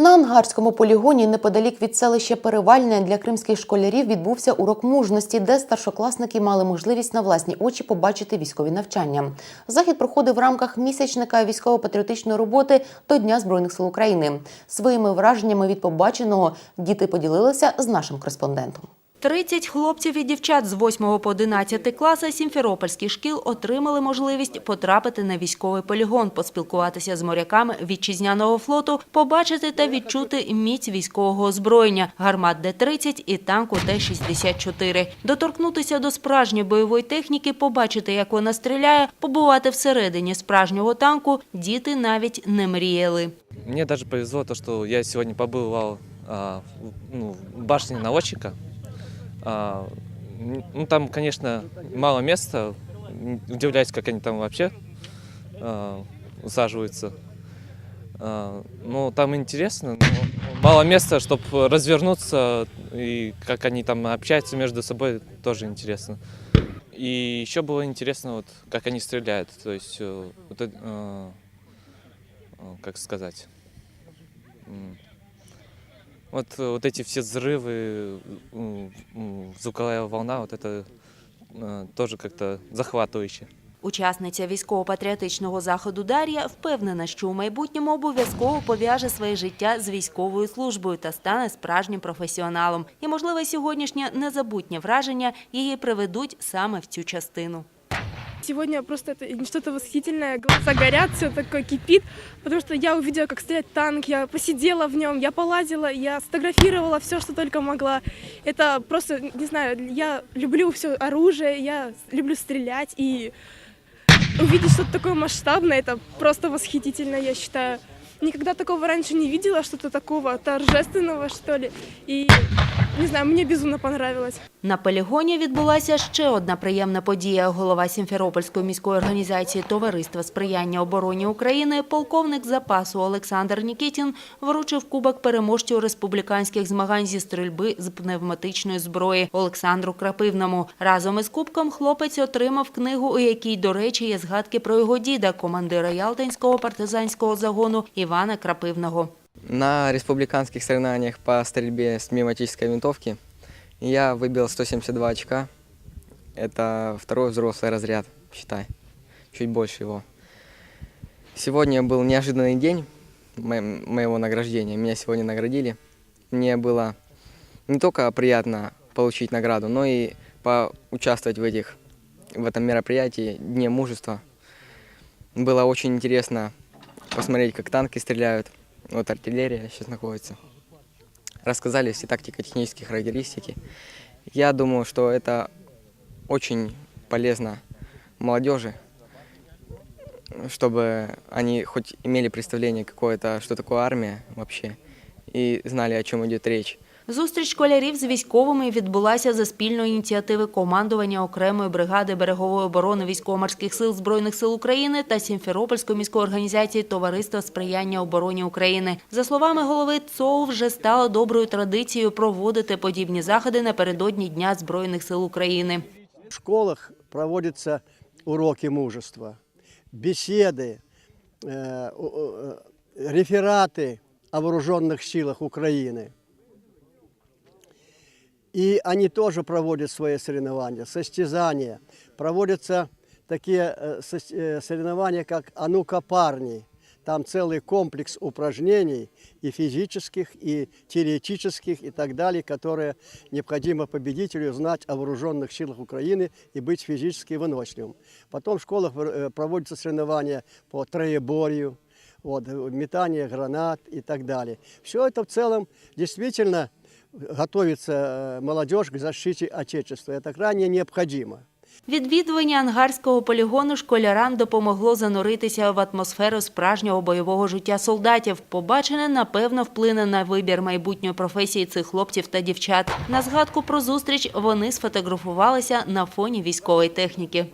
На ангарському полігоні неподалік від селища Перевальне для кримських школярів відбувся урок мужності, де старшокласники мали можливість на власні очі побачити військові навчання. Захід проходив в рамках місячника військово-патріотичної роботи до Дня збройних сил України. Своїми враженнями від побаченого діти поділилися з нашим кореспондентом. 30 хлопців і дівчат з 8 по 11 класи сімферопольських шкіл отримали можливість потрапити на військовий полігон, поспілкуватися з моряками вітчизняного флоту, побачити та відчути міць військового озброєння, гармат Д-30 і танку Т-64. Доторкнутися до справжньої бойової техніки, побачити, як вона стріляє, побувати всередині справжнього танку діти навіть не мріяли. Мне даже повезло что я сегодня побывал а, в- ну, в башне наводчика. А, ну, там, конечно, мало места. Удивляюсь, как они там вообще а, усаживаются. А, ну, там интересно, но мало места, чтобы развернуться, и как они там общаются между собой, тоже интересно. И еще было интересно, вот, как они стреляют. То есть, э, вот, э, как сказать. вот, э, вот эти все взрывы, м, м, звуковая волна, вот это э, тоже как-то захватывающе. Учасниця військово-патріотичного заходу Дар'я впевнена, що у майбутньому обов'язково пов'яже своє життя з військовою службою та стане справжнім професіоналом. І, можливо, сьогоднішнє незабутнє враження її приведуть саме в цю частину. Сегодня просто это что-то восхитительное, глаза горят, все такое кипит, потому что я увидела, как стреляет танк, я посидела в нем, я полазила, я сфотографировала все, что только могла. Это просто, не знаю, я люблю все оружие, я люблю стрелять, и увидеть что-то такое масштабное, это просто восхитительно, я считаю. Никогда такого раньше не видела, что-то такого торжественного, что ли, и, не знаю, мне безумно понравилось. На полігоні відбулася ще одна приємна подія. Голова Сімферопольської міської організації Товариства сприяння обороні України, полковник запасу Олександр Нікітін вручив кубок переможцю республіканських змагань зі стрільби з пневматичної зброї Олександру Крапивному. Разом із кубком хлопець отримав книгу, у якій, до речі, є згадки про його діда, командира Ялтинського партизанського загону Івана Крапивного. На республиканских соревнованиях по стрельбе с пневматической винтовки я выбил 172 очка. Это второй взрослый разряд, считай. Чуть больше его. Сегодня был неожиданный день мо- моего награждения. Меня сегодня наградили. Мне было не только приятно получить награду, но и поучаствовать в, этих, в этом мероприятии Дне мужества. Было очень интересно посмотреть, как танки стреляют. Вот артиллерия сейчас находится. Рассказали все тактико-технические характеристики. Я думаю, что это очень полезно молодежи, чтобы они хоть имели представление какое-то, что такое армия вообще, и знали, о чем идет речь. Зустріч школярів з військовими відбулася за спільної ініціативи командування окремої бригади берегової оборони військово-морських сил Збройних сил України та Сімферопольської міської організації Товариства сприяння обороні України. За словами голови ЦОУ, вже стало доброю традицією проводити подібні заходи напередодні Дня Збройних сил України. В школах проводятся уроки мужества, беседы, э, о- о- э, рефераты о вооруженных силах Украины. И они тоже проводят свои соревнования, состязания. Проводятся такие э, сос- э, соревнования, как «А ну-ка, парни!» Там целый комплекс упражнений и физических, и теоретических, и так далее, которые необходимо победителю знать о вооруженных силах Украины и быть физически выносливым. Потом в школах э, проводятся соревнования по троеборью, вот, э, метание гранат и так далее. Все это в целом действительно готовится э, молодежь к защите Отечества. Это крайне необходимо. Відвідування ангарського полігону школярам допомогло зануритися в атмосферу справжнього бойового життя солдатів. Побачене, напевно, вплине на вибір майбутньої професії цих хлопців та дівчат. На згадку про зустріч вони сфотографувалися на фоні військової техніки.